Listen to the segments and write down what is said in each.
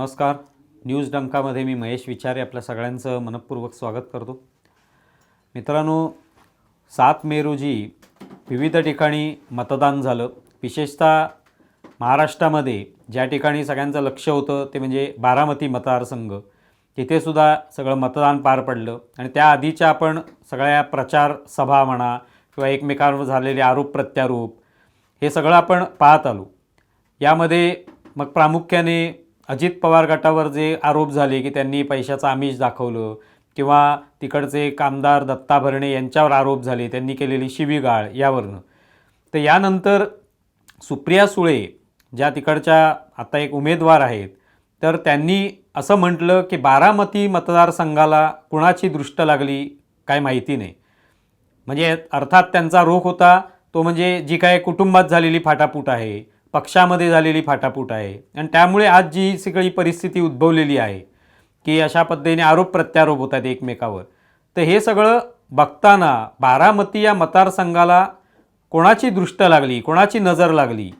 नमस्कार. न्यूज डंकामध्ये मी महेश विचारे आपल्या सगळ्यांचं मनपूर्वक स्वागत करतो. मित्रांनो सात मे रोजी विविध ठिकाणी मतदान झालं. विशेषतः महाराष्ट्रामध्ये ज्या ठिकाणी सगळ्यांचं लक्ष होतं ते म्हणजे बारामती मतदारसंघ. तिथेसुद्धा सगळं मतदान पार पडलं आणि त्याआधीच्या आपण सगळ्या प्रचार सभा म्हणा किंवा एकमेकांवर झालेले आरोप प्रत्यारोप हे सगळं आपण पाहत आलो. यामध्ये मग प्रामुख्याने अजित पवार गटावर जे आरोप झाले की त्यांनी पैशाचं आमिष दाखवलं किंवा तिकडचे कामदार दत्ता भरणे यांच्यावर आरोप झाले त्यांनी केलेली शिवीगाळ यावरनं. तर यानंतर सुप्रिया सुळे ज्या तिकडच्या आता एक उमेदवार आहेत तर त्यांनी असं म्हटलं की बारामती मतदारसंघाला कुणाची दृष्ट लागली काय माहिती नाही. म्हणजे अर्थात त्यांचा रोख होता तो म्हणजे जी काय कुटुंबात झालेली फाटाफूट आहे पक्षामध्ये झालेली फाटाफूट आहे. आणि त्यामुळे आज जी सगळी परिस्थिती उद्भवलेली आहे की अशा पद्धतीने आरोप प्रत्यारोप होत आहेत एकमेकावर. तर हे सगळं बघताना बारामती या मतदारसंघाला कोणाची दृष्ट लागली कोणाची नजर लागली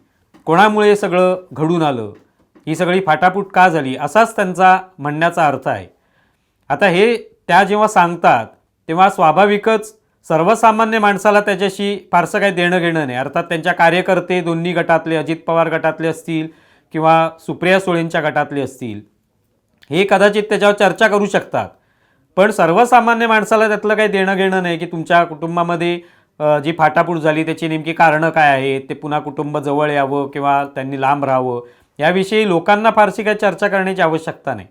कोणामुळे हे सगळं घडून आलं ही सगळी फाटाफूट का झाली असाच त्यांचा म्हणण्याचा अर्थ आहे. आता हे त्या जेव्हा सांगतात तेव्हा स्वाभाविकच सर्वसामान्य माणसाला त्याच्याशी फारसं काही देणं घेणं नाही. अर्थात त्यांच्या कार्यकर्ते दोन्ही गटातले अजित पवार गटातले असतील किंवा सुप्रिया सुळेंच्या गटातले असतील हे कदाचित त्याच्यावर चर्चा करू शकतात. पण सर्वसामान्य माणसाला त्यातलं काही देणं घेणं नाही की तुमच्या कुटुंबामध्ये जी फाटाफूट झाली त्याची नेमकी कारणं काय आहेत ते पुन्हा कुटुंब जवळ यावं किंवा त्यांनी लांब राहावं याविषयी लोकांना फारशी काही चर्चा करण्याची आवश्यकता नाही.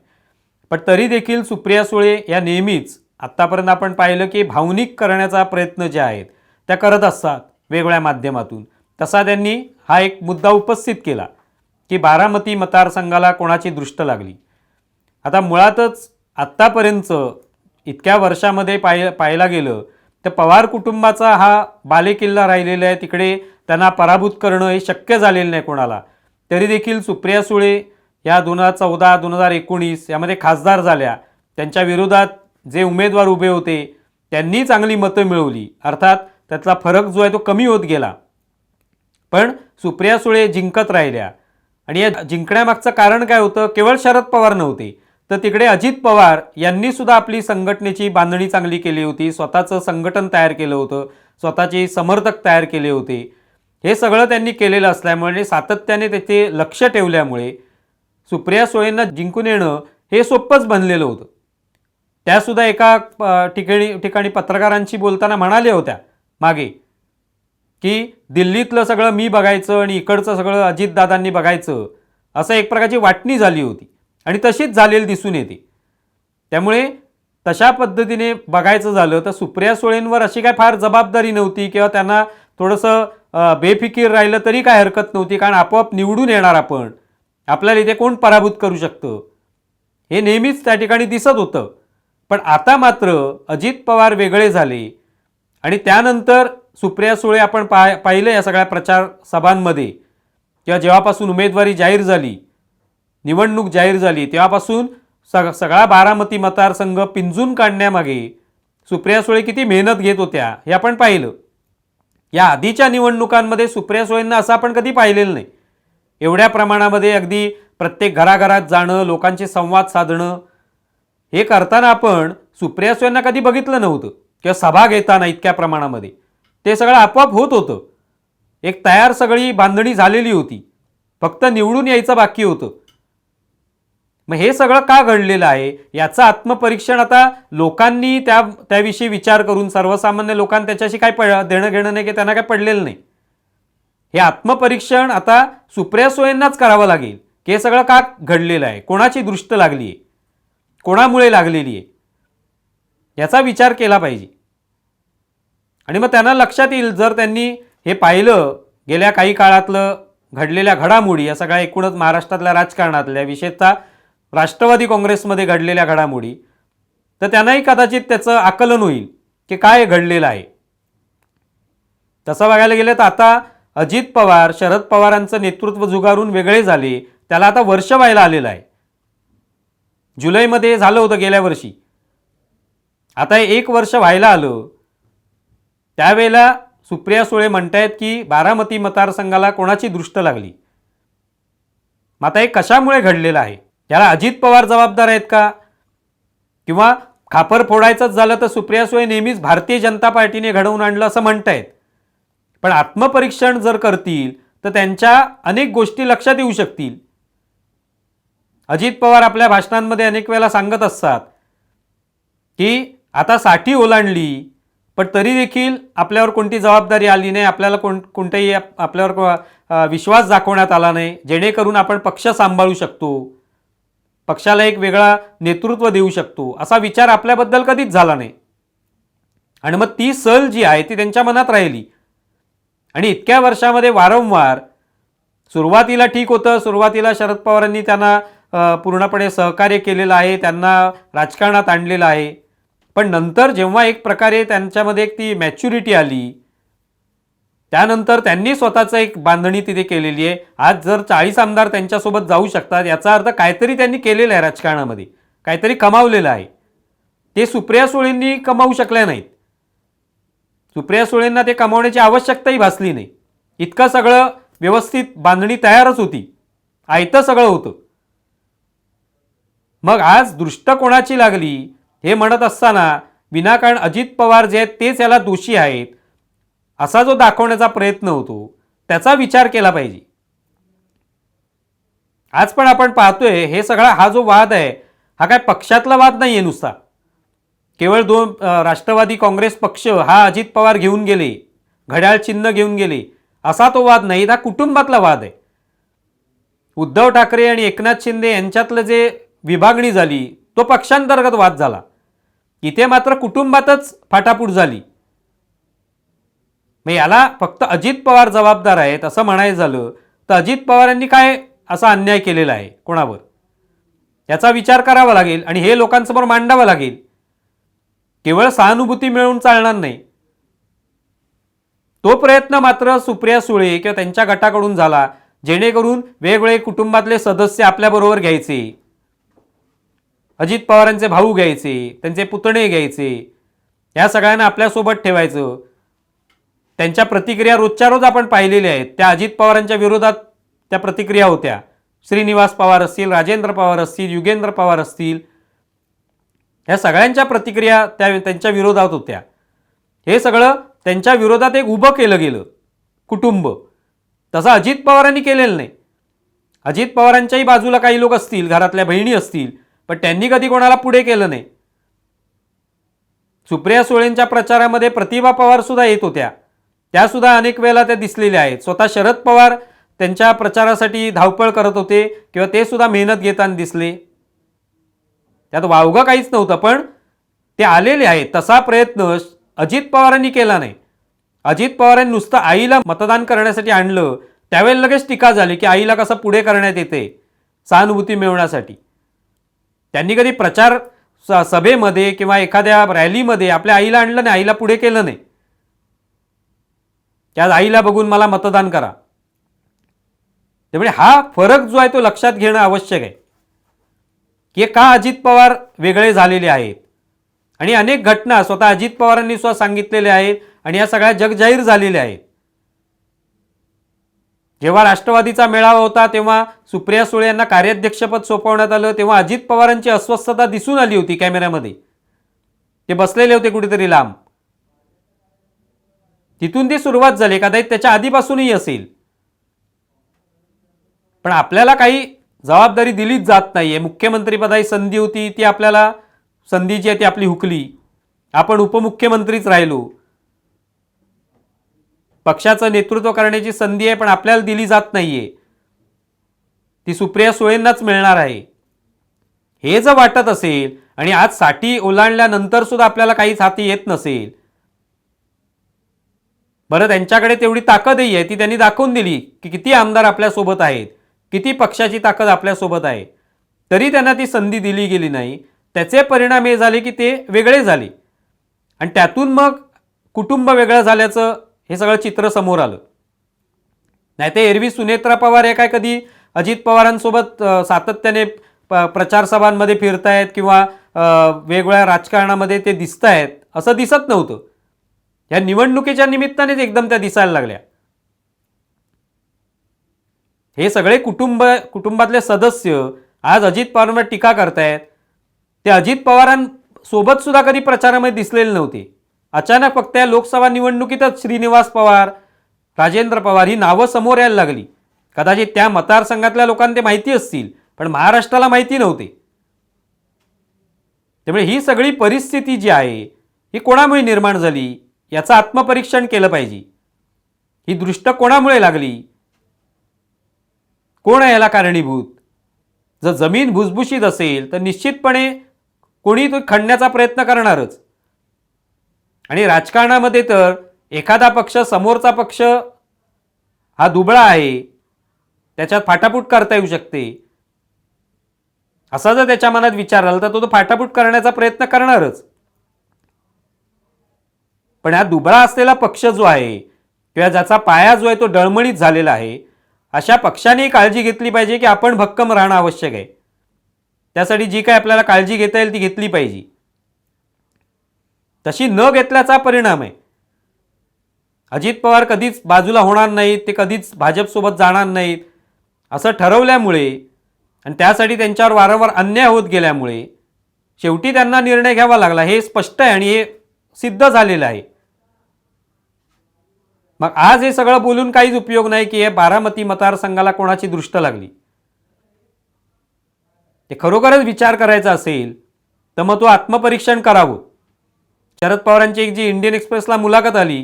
पण तरी देखील सुप्रिया सुळे या नेहमीच आत्तापर्यंत आपण पाहिलं की भावनिक करण्याचा प्रयत्न जे आहेत त्या करत असतात वेगवेगळ्या माध्यमातून. तसा त्यांनी हा एक मुद्दा उपस्थित केला की बारामती मतदारसंघाला कोणाची दृष्ट लागली? आता मुळातच आत्तापर्यंत इतक्या वर्षामध्ये पाय पाहायला गेलं तर पवार कुटुंबाचा हा बालेकिल्ला राहिलेला आहे तिकडे त्यांना पराभूत करणं हे शक्य झालेलं नाही कोणाला. तरी देखील सुप्रिया सुळे या दोन हजार चौदा दोन हजार एकोणीस यामध्ये खासदार झाल्या. त्यांच्या विरोधात जे उमेदवार उभे होते त्यांनी चांगली मतं मिळवली. अर्थात त्यातला फरक जो आहे तो कमी होत गेला. पण सुप्रिया सुळे जिंकत राहिल्या. आणि या जिंकण्यामागचं कारण काय होतं? केवळ शरद पवार नव्हते. तर तिकडे अजित पवार यांनी सुद्धा आपली संघटनेची बांधणी चांगली केली होती. स्वतःचं संघटन तयार केलं होतं. स्वतःचे समर्थक तयार केले होते. हे सगळं त्यांनी केलेलं असल्यामुळे सातत्याने त्याचे लक्ष ठेवल्यामुळे सुप्रिया सुळेंना जिंकून येणं हे सोपंच बनलेलं होतं. त्यासुद्धा एका ठिकाणी ठिकाणी पत्रकारांशी बोलताना म्हणाल्या होत्या मागे की दिल्लीतलं सगळं मी बघायचं आणि इकडचं सगळं अजितदादांनी बघायचं असं एक प्रकारची वाटणी झाली होती. आणि तशीच झालेली दिसून येते. त्यामुळे तशा पद्धतीने बघायचं झालं तर सुप्रिया सुळेंवर अशी काय फार जबाबदारी नव्हती किंवा त्यांना थोडंसं बेफिकीर राहिलं तरी काय हरकत नव्हती कारण आपोआप निवडून येणार आपण. आपल्याला इथे कोण पराभूत करू शकतं? हे नेहमीच त्या ठिकाणी दिसत होतं. पण आता मात्र अजित पवार वेगळे झाले. आणि त्यानंतर सुप्रिया सुळे आपण पाय पाहिलं या सगळ्या प्रचार सभांमध्ये. किंवा जेव्हापासून उमेदवारी जाहीर झाली निवडणूक जाहीर झाली तेव्हापासून सग सगळा बारामती मतदारसंघ पिंजून काढण्यामागे सुप्रिया सुळे किती मेहनत घेत होत्या हे आपण पाहिलं. या आधीच्या निवडणुकांमध्ये सुप्रिया सुळेंना असं आपण कधी पाहिलेलं नाही. एवढ्या प्रमाणामध्ये अगदी प्रत्येक घराघरात जाणं लोकांशी संवाद साधणं हे करताना आपण सुप्रिया सुयांना कधी बघितलं नव्हतं किंवा सभा घेताना इतक्या प्रमाणामध्ये. ते सगळं आपोआप होत होतं. एक तयार सगळी बांधणी झालेली होती. फक्त निवडून यायचं बाकी होतं. मग हे सगळं का घडलेलं आहे? याचं आत्मपरीक्षण आता लोकांनी त्या त्याविषयी विचार करून सर्वसामान्य लोकांना त्याच्याशी काय प देणं घेणं नाही की त्यांना काय पडलेलं नाही. हे आत्मपरीक्षण आता सुप्रिया सोयेंनाच करावं लागेल. की हे सगळं का घडलेलं आहे? कोणाची दृष्ट लागली आहे कोणामुळे लागलेली आहे? याचा विचार केला पाहिजे. आणि मग त्यांना लक्षात येईल जर त्यांनी हे पाहिलं गेल्या काही काळातलं घडलेल्या घडामोडी या सगळ्या एकूणच महाराष्ट्रातल्या राजकारणातल्या विशेषतः राष्ट्रवादी काँग्रेसमध्ये घडलेल्या घडामोडी तर त्यांनाही कदाचित त्याचं आकलन होईल की काय घडलेलं आहे. तसं बघायला गेलं तर आता अजित पवार शरद पवारांचं नेतृत्व जुगारून वेगळे झाले त्याला आता वर्ष व्हायला आलेलं आहे. जुलैमध्ये झालं होतं गेल्या वर्षी. आता हे एक वर्ष व्हायला आलं. त्यावेळेला सुप्रिया सुळे म्हणतायत की बारामती मतदारसंघाला कोणाची दृष्ट लागली? मग आता हे कशामुळे घडलेलं आहे? याला अजित पवार जबाबदार आहेत का? किंवा खापर फोडायचंच झालं तर सुप्रिया सुळे नेहमीच भारतीय जनता पार्टीने घडवून आणलं असं म्हणतायत. पण आत्मपरीक्षण जर करतील तर त्यांच्या अनेक गोष्टी लक्षात येऊ शकतील. अजित पवार आपल्या भाषणांमध्ये अनेक वेळेला सांगत असतात की आता साठी ओलांडली पण तरी देखील आपल्यावर कोणती जबाबदारी आली नाही आपल्याला कोण कोणताही आपल्यावर विश्वास दाखवण्यात आला नाही जेणेकरून आपण पक्ष सांभाळू शकतो. पक्षाला एक वेगळा नेतृत्व देऊ शकतो. असा विचार आपल्याबद्दल कधीच झाला नाही. आणि मग ती सल जी आहे ती त्यांच्या मनात राहिली. आणि इतक्या वर्षामध्ये वारंवार सुरुवातीला ठीक होतं सुरुवातीला शरद पवारांनी त्यांना पूर्णपणे सहकार्य केलेलं आहे त्यांना राजकारणात आणलेलं आहे. पण नंतर जेव्हा एक प्रकारे त्यांच्यामध्ये एक ती मॅच्युरिटी आली त्यानंतर त्यांनी स्वतःचं एक बांधणी तिथे केलेली आहे. आज जर चाळीस आमदार त्यांच्यासोबत जाऊ शकतात याचा अर्थ काहीतरी त्यांनी केलेलं आहे राजकारणामध्ये. काहीतरी कमावलेलं आहे. ते सुप्रिया सुळेंनी कमावू शकल्या नाहीत. सुप्रिया सुळेंना ते कमावण्याची आवश्यकताही भासली नाही. इतकं सगळं व्यवस्थित बांधणी तयारच होती. आयतं सगळं होतं. मग आज दृष्ट कोणाची लागली? हे म्हणत असताना विनाकारण अजित पवार जे आहेत तेच याला दोषी आहेत. असा जो दाखवण्याचा प्रयत्न होतो त्याचा विचार केला पाहिजे. आज पण आपण पाहतोय हे सगळा हा जो वाद आहे हा काय पक्षातला वाद नाही आहे नुसता. केवळ दोन राष्ट्रवादी काँग्रेस पक्ष हा अजित पवार घेऊन गेले घड्याळ चिन्ह घेऊन गेले असा तो वाद नाही हा कुटुंबातला वाद आहे. उद्धव ठाकरे आणि एकनाथ शिंदे यांच्यातलं जे विभागणी झाली तो पक्षांतर्गत वाद झाला. इथे मात्र कुटुंबातच फाटाफूट झाली. मग याला फक्त अजित पवार जबाबदार आहेत असं म्हणायचं झालं तर अजित पवारांनी काय असा अन्याय केलेला आहे? कोणावर? याचा विचार करावा लागेल आणि हे लोकांसमोर मांडावं लागेल. केवळ सहानुभूती मिळवून चालणार नाही. तो प्रयत्न मात्र सुप्रिया सुळे किंवा त्यांच्या गटाकडून झाला जेणेकरून वेगवेगळे कुटुंबातले सदस्य आपल्याबरोबर घ्यायचे. अजित पवारांचे भाऊ घ्यायचे त्यांचे पुतणे घ्यायचे या सगळ्यांना आपल्यासोबत ठेवायचं. त्यांच्या प्रतिक्रिया रोजच्या रोज आपण पाहिलेल्या आहेत. त्या अजित पवारांच्या विरोधात त्या प्रतिक्रिया होत्या. श्रीनिवास पवार असतील राजेंद्र पवार असतील युगेंद्र पवार असतील ह्या सगळ्यांच्या प्रतिक्रिया त्या त्यांच्या विरोधात होत्या. हे सगळं त्यांच्या विरोधात एक उभं केलं गेलं. कुटुंब. तसं अजित पवारांनी केलेलं नाही. अजित पवारांच्याही बाजूला काही लोक असतील घरातल्या बहिणी असतील पण त्यांनी कधी कोणाला पुढे केलं नाही. सुप्रिया सुळेंच्या प्रचारामध्ये प्रतिभा पवार सुद्धा येत होत्या. त्यासुद्धा अनेक वेळेला त्या दिसलेल्या आहेत. स्वतः शरद पवार त्यांच्या प्रचारासाठी धावपळ करत होते किंवा ते सुद्धा मेहनत घेताना दिसले. त्यात वावगं काहीच नव्हतं पण ते आलेले आहेत. तसा प्रयत्न अजित पवारांनी केला नाही. अजित पवारांनी नुसतं आईला मतदान करण्यासाठी आणलं. त्यावेळेला लगेच टीका झाली की आईला कसं पुढे करण्यात येते सहानुभूती मिळवण्यासाठी. त्यांनी कधी प्रचार स- सभेमध्ये किंवा एखाद्या रॅलीमध्ये आपल्या आईला आणलं नाही आईला पुढे केलं नाही. त्या आईला बघून मला मतदान करा. त्यामुळे हा फरक जो आहे तो लक्षात घेणं आवश्यक आहे. की का अजित पवार वेगळे झालेले आहेत? आणि अनेक घटना स्वतः अजित पवारांनी सुद्धा सांगितलेल्या आहेत आणि या सगळ्या जगजाहीर झालेल्या आहेत. जेव्हा राष्ट्रवादीचा मेळावा होता तेव्हा सुप्रिया सुळे यांना कार्याध्यक्षपद सोपवण्यात आलं तेव्हा अजित पवारांची अस्वस्थता दिसून आली होती कॅमेऱ्यामध्ये. ते बसलेले होते कुठेतरी लांब. तिथून ती सुरुवात झाली कदाचित त्याच्या आधीपासूनही असेल. पण आपल्याला काही जबाबदारी दिलीच जात नाहीये. मुख्यमंत्रीपदाची संधी होती ती आपल्याला संधी जी आहे ती आपली हुकली. आपण उपमुख्यमंत्रीच राहिलो. पक्षाचं नेतृत्व करण्याची संधी आहे पण आपल्याला दिली जात नाहीये. ती सुप्रिया सुळेंनाच मिळणार आहे. हे जर वाटत असेल आणि आज साठी ओलांडल्यानंतर सुद्धा आपल्याला काहीच हाती येत नसेल. बरं त्यांच्याकडे तेवढी ताकदही आहे ती त्यांनी दाखवून दिली की किती आमदार आपल्यासोबत आहेत किती पक्षाची ताकद आपल्यासोबत आहे. तरी त्यांना ती संधी दिली गेली नाही. त्याचे परिणाम हे झाले की ते वेगळे झाले. आणि त्यातून मग कुटुंब वेगळं झाल्याचं हे सगळं चित्र समोर आलं. नाही ते एरवी सुनेत्रा पवार हे काय कधी अजित पवारांसोबत सातत्याने प प्रचारसभांमध्ये फिरत फिरतायत किंवा वेगवेगळ्या राजकारणामध्ये ते दिसत आहेत असं दिसत नव्हतं. या निवडणुकीच्या निमित्तानेच एकदम त्या दिसायला लागल्या. हे सगळे कुटुंब कुटुंबातले सदस्य आज अजित पवारांवर टीका करतायत. ते अजित पवारांसोबत सुद्धा कधी प्रचारामध्ये दिसलेले नव्हते. अचानक फक्त या लोकसभा निवडणुकीतच श्रीनिवास पवार राजेंद्र पवार ही नावं समोर यायला लागली. कदाचित त्या मतदारसंघातल्या लोकांना ते माहिती असतील पण महाराष्ट्राला माहिती नव्हते. त्यामुळे ही सगळी परिस्थिती जी आहे ही कोणामुळे निर्माण झाली याचं आत्मपरीक्षण केलं पाहिजे. ही दृष्ट कोणामुळे लागली? कोण आहे याला कारणीभूत? जर जमीन भुसभुशीत असेल तर निश्चितपणे कोणी तो खणण्याचा प्रयत्न करणारच. आणि राजकारणामध्ये तर एखादा पक्ष समोरचा पक्ष हा दुबळा आहे. त्याच्यात फाटाफूट करता येऊ शकते. असा जर त्याच्या मनात विचार आला तर तो तो फाटाफूट करण्याचा प्रयत्न करणारच. पण हा दुबळा असलेला पक्ष जो आहे किंवा ज्याचा पाया जो आहे तो डळमळीत झालेला आहे अशा पक्षाने काळजी घेतली पाहिजे की आपण भक्कम राहणं आवश्यक आहे. त्यासाठी जी काय आपल्याला काळजी घेता येईल ती घेतली पाहिजे. तशी न घेतल्याचा परिणाम आहे. अजित पवार कधीच बाजूला होणार नाहीत ते कधीच भाजपसोबत जाणार नाहीत असं ठरवल्यामुळे आणि त्यासाठी त्यांच्यावर वारंवार अन्याय होत गेल्यामुळे शेवटी त्यांना निर्णय घ्यावा लागला हे स्पष्ट आहे आणि हे सिद्ध झालेलं आहे. मग आज हे सगळं बोलून काहीच उपयोग नाही की हे बारामती मतदारसंघाला कोणाची दृष्ट लागली. ते खरोखरच विचार करायचा असेल तर मग तो आत्मपरीक्षण करावं. शरद पवारांची एक जी इंडियन एक्सप्रेसला मुलाखत आली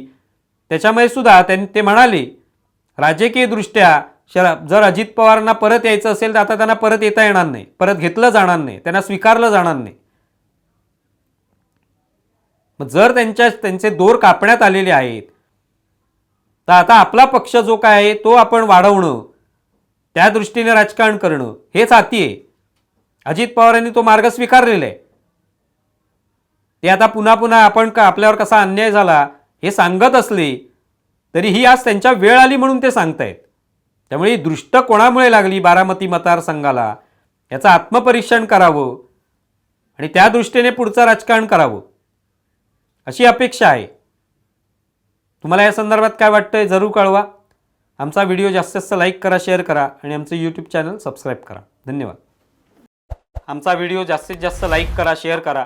त्याच्यामध्ये सुद्धा त्यांनी ते म्हणाले राजकीयदृष्ट्या शर जर अजित पवारांना परत यायचं असेल तर आता त्यांना परत येता येणार नाही. परत घेतलं जाणार नाही. त्यांना स्वीकारलं जाणार नाही. मग जर त्यांच्या त्यांचे दोर कापण्यात आलेले आहेत तर आता आपला पक्ष जो काय आहे तो आपण वाढवणं त्या दृष्टीने राजकारण करणं हेच हाती आहे. अजित पवारांनी तो मार्ग स्वीकारलेला आहे. ते आता पुन्हा पुन्हा आपण का आपल्यावर कसा अन्याय झाला हे सांगत असले तरी ही आज त्यांच्या वेळ आली म्हणून ते सांगतायत. त्यामुळे ही दृष्ट कोणामुळे लागली बारामती मतदारसंघाला? याचं आत्मपरीक्षण करावं आणि त्या दृष्टीने पुढचं राजकारण करावं. अशी अपेक्षा आहे. तुम्हाला या संदर्भात काय वाटतंय जरूर कळवा. आमचा व्हिडिओ जास्तीत जास्त लाईक करा शेअर करा आणि आमचं यूट्यूब चॅनल सबस्क्राईब करा. धन्यवाद. आमचा व्हिडिओ जास्तीत जास्त लाईक करा शेअर करा.